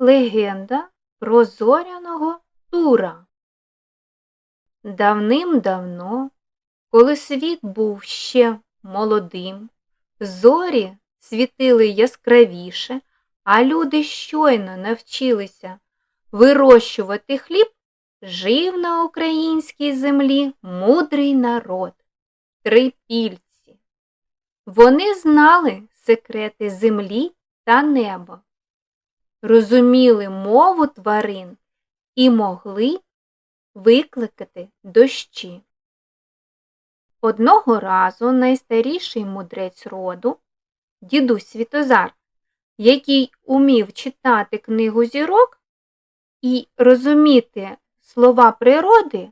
Легенда про зоряного Тура. Давним-давно, коли світ був ще молодим, зорі світили яскравіше, а люди щойно навчилися вирощувати хліб, жив на українській землі мудрий народ трипільці. Вони знали секрети землі та неба розуміли мову тварин і могли викликати дощі. Одного разу найстаріший мудрець роду, дідусь Світозар, який умів читати книгу зірок і розуміти слова природи,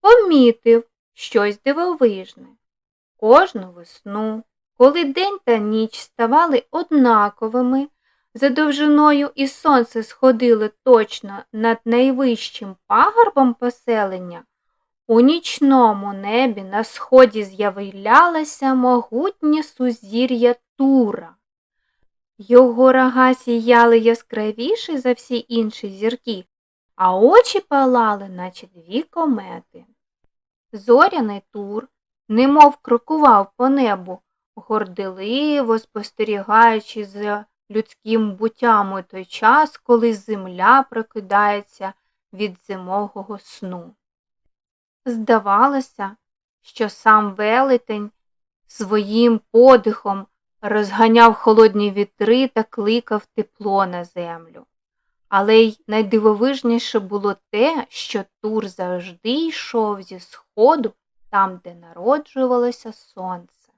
помітив щось дивовижне. Кожну весну, коли день та ніч ставали однаковими, за довжиною і сонце сходило точно над найвищим пагорбом поселення, у нічному небі на сході з'являлося могутнє сузір'я Тура. Його рога сіяли яскравіше за всі інші зірки, а очі палали, наче дві комети. Зоряний Тур, немов крокував по небу, горделиво спостерігаючи за людським буттям у той час, коли земля прокидається від зимового сну. Здавалося, що сам велетень своїм подихом розганяв холодні вітри та кликав тепло на землю. Але й найдивовижніше було те, що Тур завжди йшов зі сходу там, де народжувалося сонце.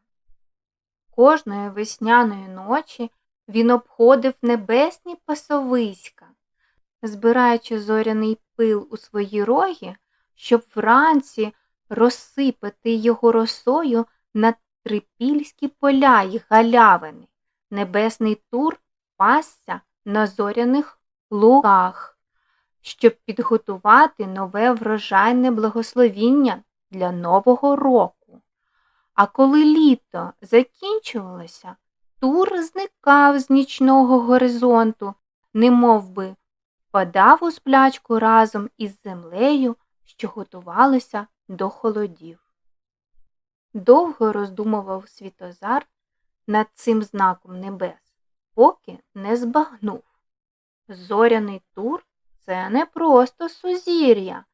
Кожної весняної ночі він обходив небесні пасовиська, збираючи зоряний пил у свої роги, щоб вранці розсипати його росою на трипільські поля й галявини. Небесний тур пасся на зоряних лугах, щоб підготувати нове врожайне благословіння для Нового року. А коли літо закінчувалося, Тур зникав з нічного горизонту, немов би впадав у сплячку разом із землею, що готувалося до холодів. Довго роздумував Світозар над цим знаком небес, поки не збагнув. Зоряний тур це не просто сузір'я,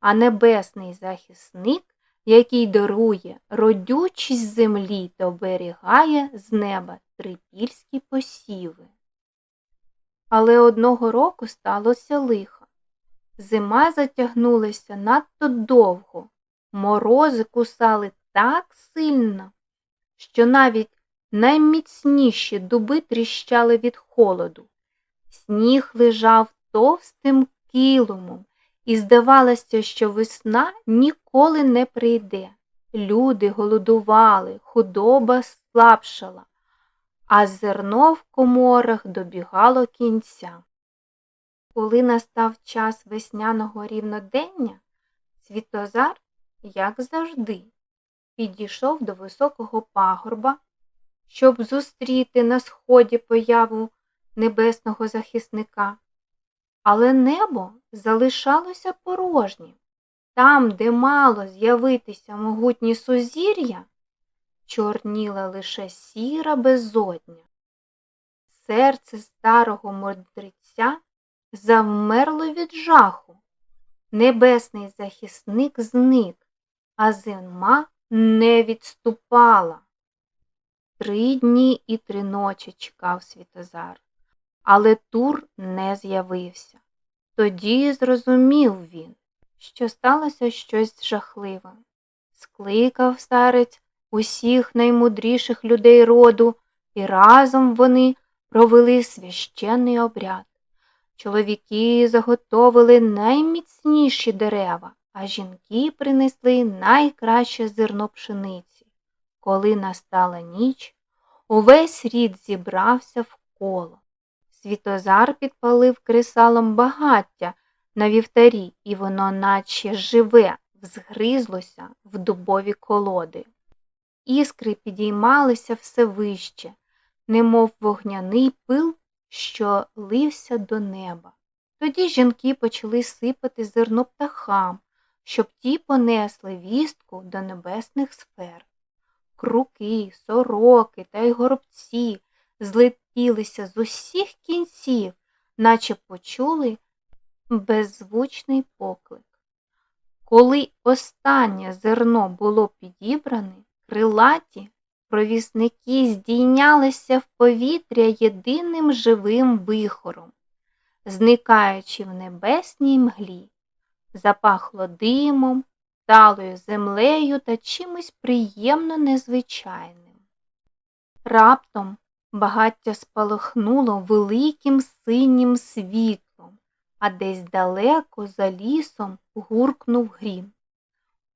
а небесний захисник який дарує родючість землі та оберігає з неба трипільські посіви. Але одного року сталося лихо. Зима затягнулася надто довго, морози кусали так сильно, що навіть найміцніші дуби тріщали від холоду. Сніг лежав товстим киломом, і здавалося, що весна ніколи не прийде. Люди голодували, худоба слабшала, а зерно в коморах добігало кінця. Коли настав час весняного рівнодення, Світозар, як завжди, підійшов до високого пагорба, щоб зустріти на сході появу небесного захисника. Але небо залишалося порожнім. Там, де мало з'явитися могутні сузір'я, чорніла лише сіра безодня. Серце старого мудреця завмерло від жаху. Небесний захисник зник, а зима не відступала. Три дні і три ночі чекав Світозар але Тур не з'явився. Тоді зрозумів він, що сталося щось жахливе. Скликав старець усіх наймудріших людей роду, і разом вони провели священний обряд. Чоловіки заготовили найміцніші дерева, а жінки принесли найкраще зерно пшениці. Коли настала ніч, увесь рід зібрався в коло. Світозар підпалив кресалом багаття на вівтарі, і воно, наче живе, взгризлося в дубові колоди. Іскри підіймалися все вище, немов вогняний пил що лився до неба. Тоді жінки почали сипати зерно птахам, щоб ті понесли вістку до небесних сфер. Круки, сороки та й горобці злетілися з усіх кінців, наче почули беззвучний поклик. Коли останнє зерно було підібране, крилаті провісники здійнялися в повітря єдиним живим вихором, зникаючи в небесній мглі, запахло димом, талою землею та чимось приємно незвичайним. Раптом багаття спалахнуло великим синім світлом, а десь далеко за лісом гуркнув грім.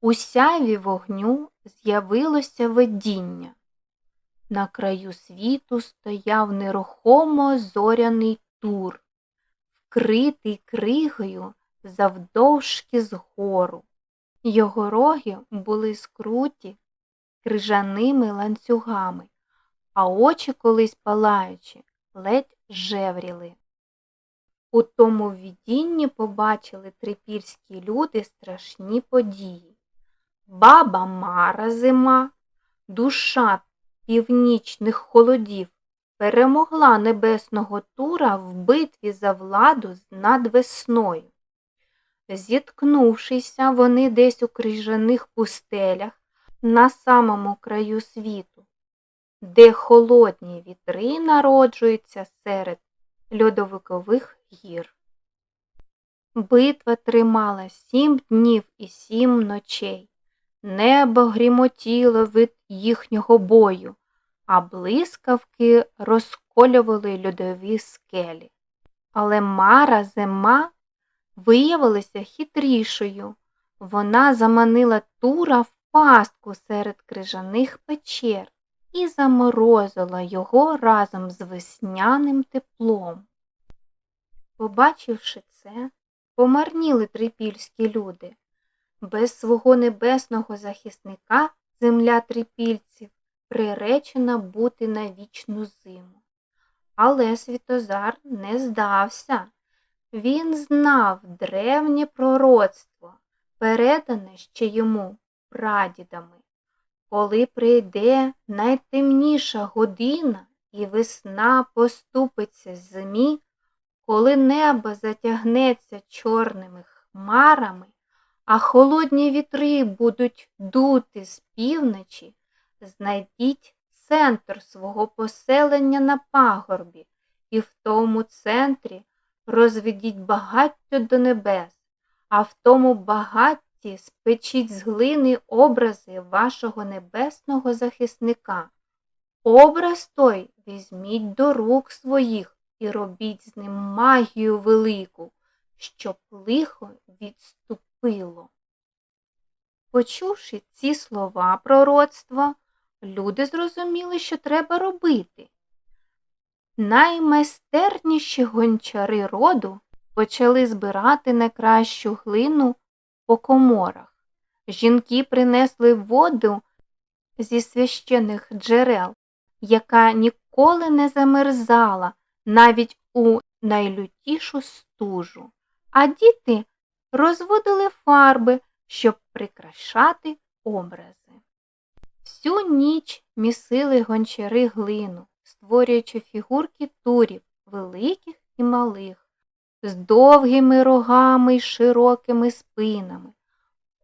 У сяві вогню з'явилося видіння. На краю світу стояв нерухомо зоряний тур, вкритий кригою завдовжки згору. Його роги були скруті крижаними ланцюгами, а очі колись палаючи, ледь жевріли. У тому видінні побачили трипільські люди страшні події. Баба Мара зима, душа північних холодів, перемогла небесного тура в битві за владу над весною. Зіткнувшися, вони десь у крижаних пустелях на самому краю світу, де холодні вітри народжуються серед льодовикових гір. Битва тримала сім днів і сім ночей. Небо грімотіло від їхнього бою, а блискавки розколювали льодові скелі. Але Мара зима виявилася хитрішою. Вона заманила Тура в пастку серед крижаних печер і заморозила його разом з весняним теплом. Побачивши це, помарніли трипільські люди. Без свого небесного захисника земля трипільців приречена бути на вічну зиму. Але Світозар не здався. Він знав древнє пророцтво, передане ще йому прадідами. Коли прийде найтемніша година і весна поступиться зимі, коли небо затягнеться чорними хмарами, а холодні вітри будуть дути з півночі, знайдіть центр свого поселення на пагорбі, і в тому центрі розведіть багаття до небес, а в тому багатті спечіть з глини образи вашого небесного захисника. Образ той візьміть до рук своїх і робіть з ним магію велику, щоб лихо відступило. Почувши ці слова пророцтва, люди зрозуміли, що треба робити. Наймайстерніші гончари роду почали збирати найкращу глину по коморах. Жінки принесли воду зі священих джерел, яка ніколи не замерзала навіть у найлютішу стужу, а діти розводили фарби, щоб прикрашати образи. Всю ніч місили гончари глину створюючи фігурки турів, великих і малих, з довгими рогами й широкими спинами.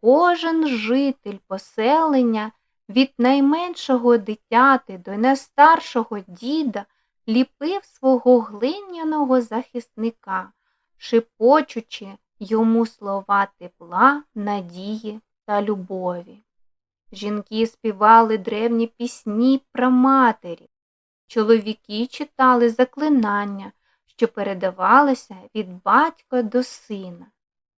Кожен житель поселення від найменшого дитяти до найстаршого діда ліпив свого глиняного захисника, шепочучи йому слова тепла, надії та любові. Жінки співали древні пісні про матері, Чоловіки читали заклинання, що передавалися від батька до сина.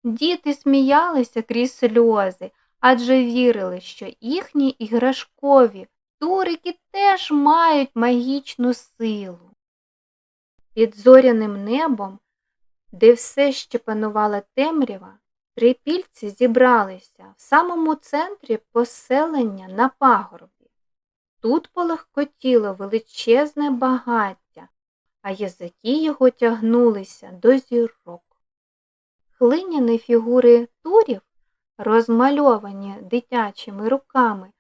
Діти сміялися крізь сльози, адже вірили, що їхні іграшкові турики теж мають магічну силу. Під зоряним небом, де все ще панувала темрява, трипільці зібралися в самому центрі поселення на пагорбі. Тут полегкотіло величезне багаття, а язики його тягнулися до зірок. Глиняні фігури турів, розмальовані дитячими руками,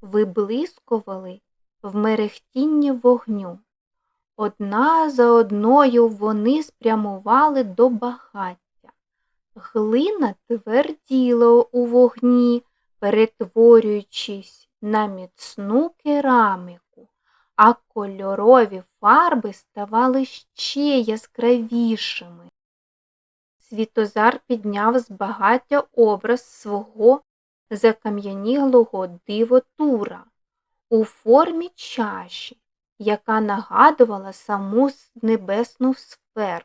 виблискували в мерехтінні вогню. Одна за одною вони спрямували до багаття. Глина тверділа у вогні, перетворюючись на міцну кераміку, а кольорові фарби ставали ще яскравішими. Світозар підняв з багаття образ свого закам'яніглого дивотура у формі чаші, яка нагадувала саму небесну сферу.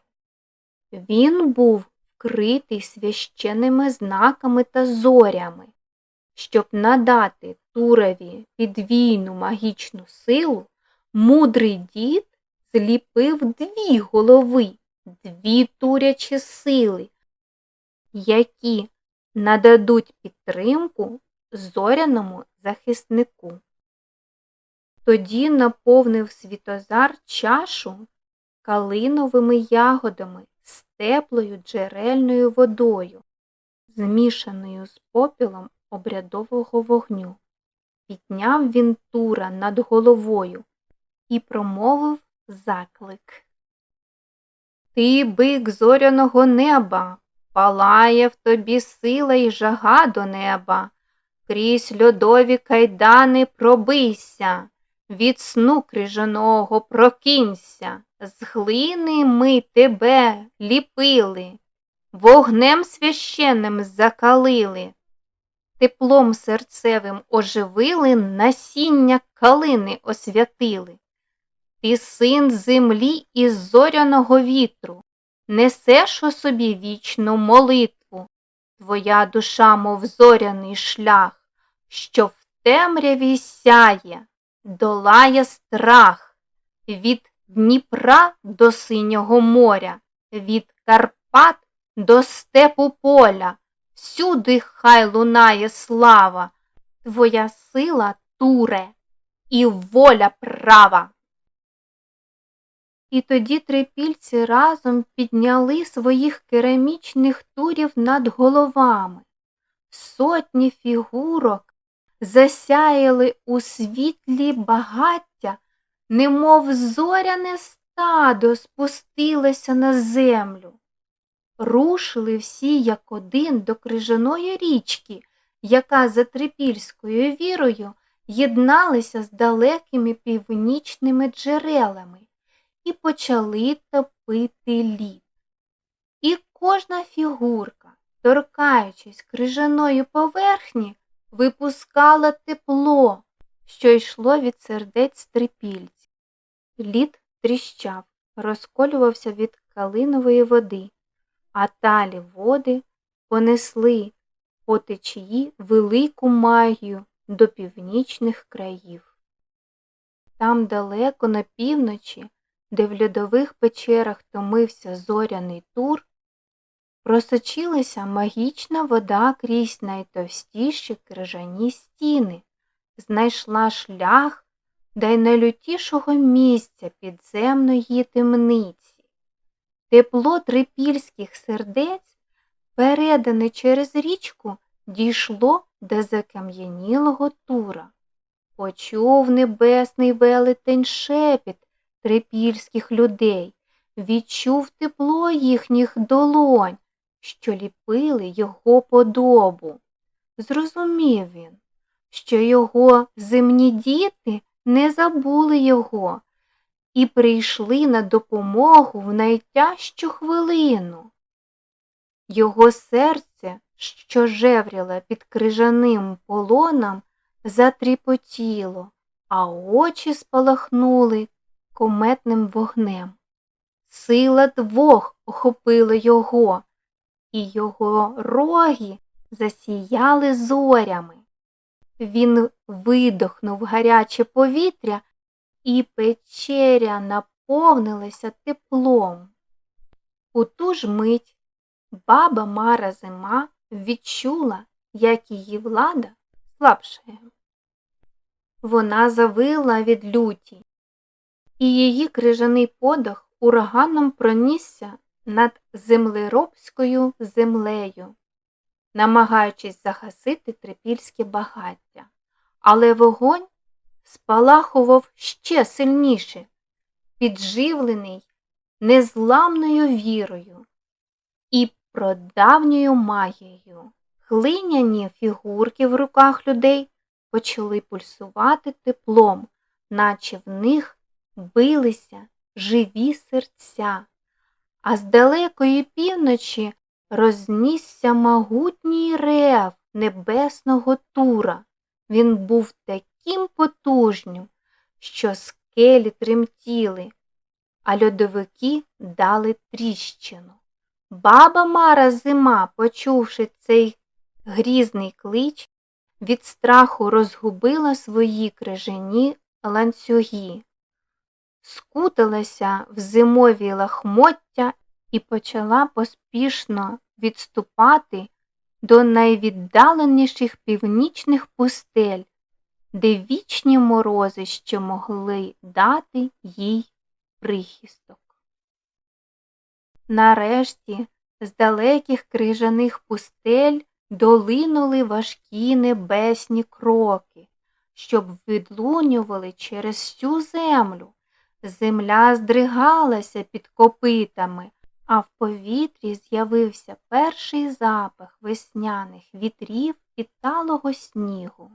Він був вкритий священними знаками та зорями, щоб надати Турові підвійну магічну силу, мудрий дід зліпив дві голови, дві турячі сили, які нададуть підтримку зоряному захиснику. Тоді наповнив світозар чашу калиновими ягодами з теплою джерельною водою, змішаною з попілом обрядового вогню. Підняв він тура над головою і промовив заклик. Ти, бик зоряного неба, палає в тобі сила й жага до неба, крізь льодові кайдани пробийся, від сну крижаного прокинься, з глини ми тебе ліпили, вогнем священним закалили, теплом серцевим оживили, насіння калини освятили. Ти син землі і зоряного вітру, несеш у собі вічну молитву, твоя душа, мов зоряний шлях, що в темряві сяє, долає страх від Дніпра до синього моря, від Карпат до степу поля. Всюди хай лунає слава, твоя сила туре і воля права. І тоді трипільці разом підняли своїх керамічних турів над головами. Сотні фігурок засяяли у світлі багаття, немов зоряне стадо спустилося на землю. Рушили всі як один до крижаної річки, яка за трипільською вірою єдналася з далекими північними джерелами і почали топити лід. І кожна фігурка, торкаючись крижаної поверхні, випускала тепло, що йшло від сердець трипільців. Лід тріщав, розколювався від калинової води, а далі води понесли по течії велику магію до північних країв. Там далеко на півночі де в льодових печерах томився зоряний тур, просочилася магічна вода крізь найтовстіші крижані стіни, знайшла шлях до найлютішого місця підземної темниці. Тепло трипільських сердець, передане через річку, дійшло до закам'янілого тура. Почув небесний велетень шепіт трипільських людей, відчув тепло їхніх долонь, що ліпили його подобу. Зрозумів він, що його земні діти не забули його і прийшли на допомогу в найтяжчу хвилину. Його серце, що жевріло під крижаним полоном, затріпотіло, а очі спалахнули кометним вогнем. Сила двох охопила його, і його роги засіяли зорями. Він видохнув гаряче повітря, і печеря наповнилася теплом. У ту ж мить баба Мара Зима відчула, як її влада слабшає. Вона завила від люті, і її крижаний подих ураганом пронісся над землеробською землею, намагаючись загасити трипільське багаття. Але вогонь спалахував ще сильніше, підживлений незламною вірою і прадавньою магією. Глиняні фігурки в руках людей почали пульсувати теплом, наче в них билися живі серця, а з далекої півночі рознісся могутній рев небесного тура. Він був таким потужним, що скелі тремтіли, а льодовики дали тріщину. Баба Мара зима, почувши цей грізний клич, від страху розгубила свої крижані ланцюги, скуталася в зимові лахмоття і почала поспішно відступати до найвіддаленіших північних пустель, де вічні морози ще могли дати їй прихисток. Нарешті з далеких крижаних пустель долинули важкі небесні кроки, щоб відлунювали через всю землю. Земля здригалася під копитами, а в повітрі з'явився перший запах весняних вітрів і талого снігу.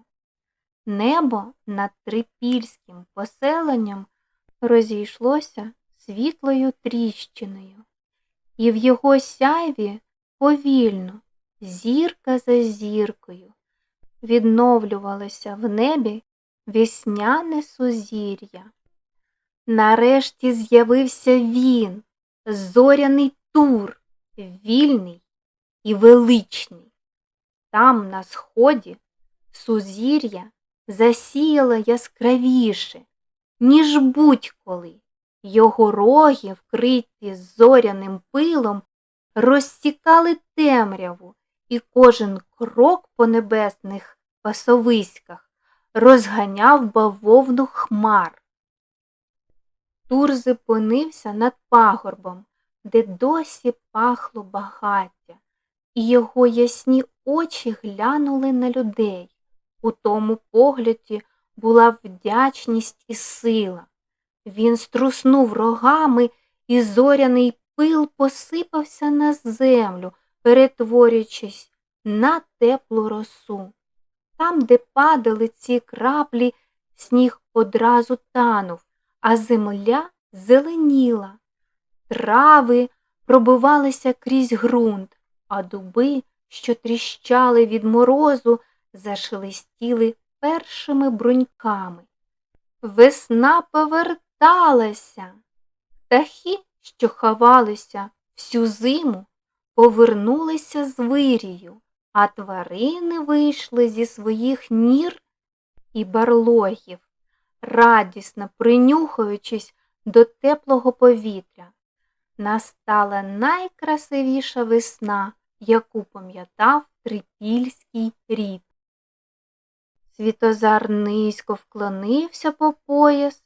Небо над трипільським поселенням розійшлося світлою тріщиною, і в його сяйві повільно, зірка за зіркою, відновлювалося в небі весняне сузір'я. Нарешті з'явився він, зоряний тур, вільний і величний. Там, на сході, сузір'я засіяло яскравіше, ніж будь-коли. Його роги, вкриті зоряним пилом, розтікали темряву, і кожен крок по небесних пасовиськах розганяв бавовну хмар. Тур зупинився над пагорбом, де досі пахло багаття, і його ясні очі глянули на людей. У тому погляді була вдячність і сила. Він струснув рогами, і зоряний пил посипався на землю, перетворюючись на теплу росу. Там, де падали ці краплі, сніг одразу танув, а земля зеленіла. Трави пробивалися крізь ґрунт, а дуби, що тріщали від морозу, зашелестіли першими бруньками. Весна поверталася. Птахи, що ховалися всю зиму, повернулися з вирію, а тварини вийшли зі своїх нір і барлогів, радісно принюхаючись до теплого повітря. Настала найкрасивіша весна, яку пам'ятав трипільський рід. Світозар низько вклонився по пояс,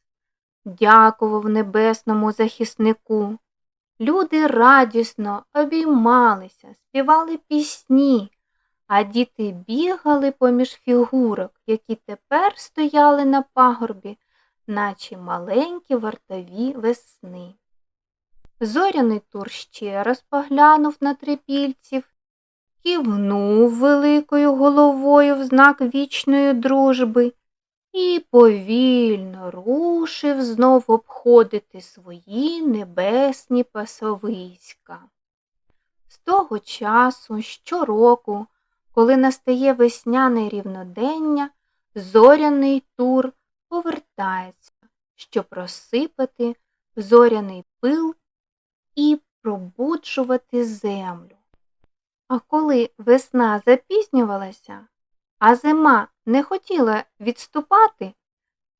дякував небесному захиснику. Люди радісно обіймалися, співали пісні, а діти бігали поміж фігурок, які тепер стояли на пагорбі, наче маленькі вартові весни. Зоряний тур ще раз поглянув на трипільців, кивнув великою головою в знак вічної дружби і повільно рушив знов обходити свої небесні пасовиська. З того часу, щороку, коли настає весняне рівнодення, зоряний тур повертається, щоб розсипати зоряний пил і пробуджувати землю. А коли весна запізнювалася, а зима не хотіла відступати,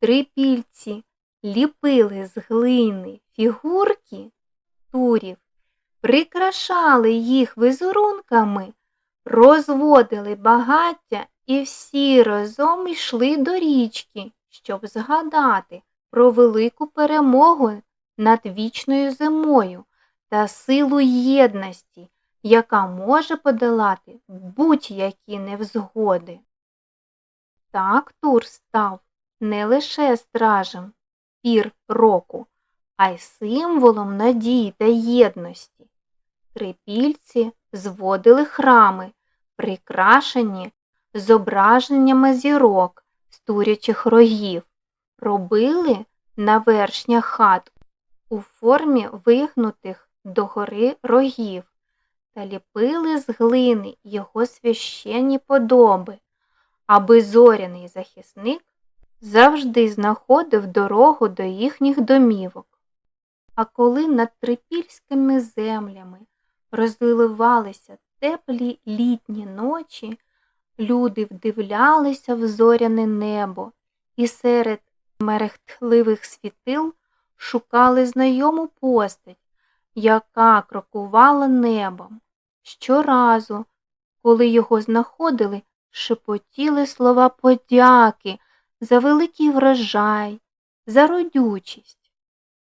трипільці ліпили з глини фігурки турів, прикрашали їх візерунками, розводили багаття і всі разом йшли до річки, щоб згадати про велику перемогу над вічною зимою та силу єдності, яка може подолати будь-які невзгоди. Так Тур став не лише стражем пір року, а й символом надії та єдності. Трипільці зводили храми, прикрашені зображеннями зірок з турячих рогів, робили навершня хат у формі вигнутих догори рогів та ліпили з глини його священні подоби, аби зоряний захисник завжди знаходив дорогу до їхніх домівок. А коли над трипільськими землями розливалися теплі літні ночі, люди вдивлялися в зоряне небо і серед мерехтливих світил шукали знайому постать, яка крокувала небом. Щоразу, коли його знаходили, шепотіли слова подяки за великий врожай, за родючість,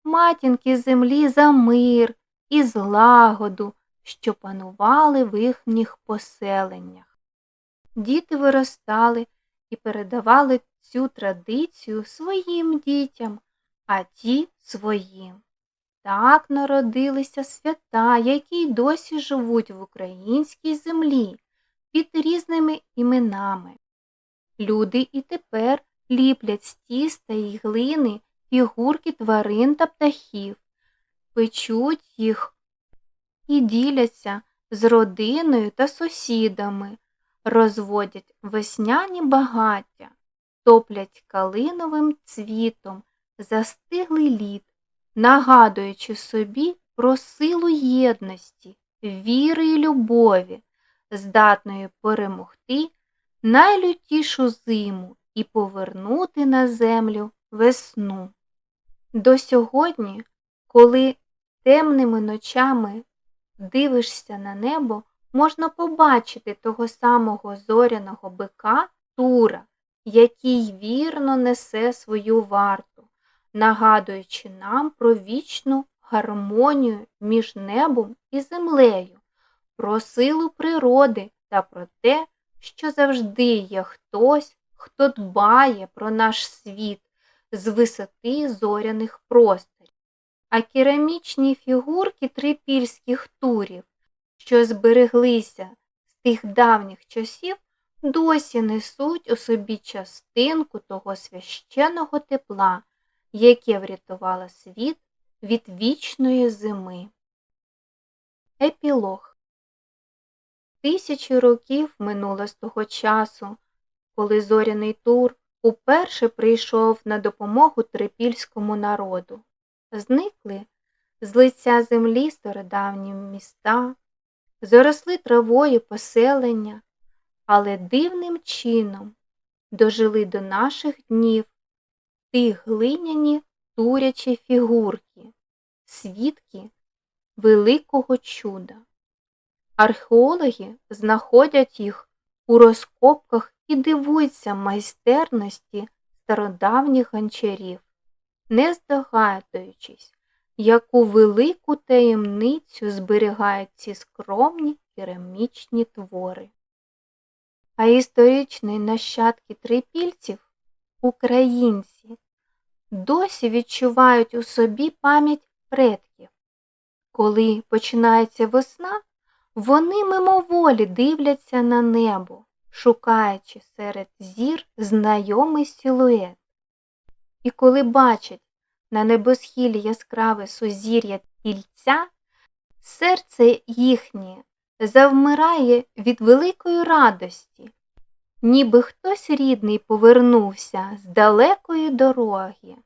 матінки землі за мир і злагоду, що панували в їхніх поселеннях. Діти виростали і передавали цю традицію своїм дітям, а ті своїм. Так народилися свята, які й досі живуть в українській землі під різними іменами. Люди і тепер ліплять з тіста і глини фігурки тварин та птахів, печуть їх і діляться з родиною та сусідами, розводять весняні багаття, топлять калиновим цвітом застиглий лід, нагадуючи собі про силу єдності, віри і любові, здатної перемогти найлютішу зиму і повернути на землю весну. До сьогодні, коли темними ночами дивишся на небо, можна побачити того самого зоряного бика Тура, який вірно несе свою варту, нагадуючи нам про вічну гармонію між небом і землею, про силу природи та про те, що завжди є хтось, хто дбає про наш світ з висоти зоряних просторів. А керамічні фігурки трипільських турів, що збереглися з тих давніх часів, досі несуть у собі частинку того священного тепла, яке врятувало світ від вічної зими. Епілог Тисячі років минуло з того часу, коли зоряний тур уперше прийшов на допомогу трипільському народу. Зникли з лиця землі стародавні міста, заросли травою поселення, але дивним чином дожили до наших днів ті глиняні турячі фігурки, свідки великого чуда. Археологи знаходять їх у розкопках і дивуються майстерності стародавніх гончарів, не здогадуючись, яку велику таємницю зберігають ці скромні керамічні твори. А історичні нащадки трипільців, українці, досі відчувають у собі пам'ять предків. Коли починається весна, вони мимоволі дивляться на небо, шукаючи серед зір знайомий силует. І коли бачать на небосхилі яскраве сузір'я тільця, серце їхнє завмирає від великої радості, ніби хтось рідний повернувся з далекої дороги,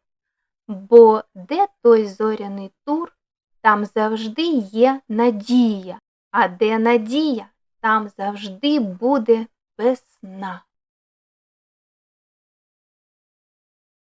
бо де той зоряний тур, там завжди є надія, а де надія, там завжди буде весна.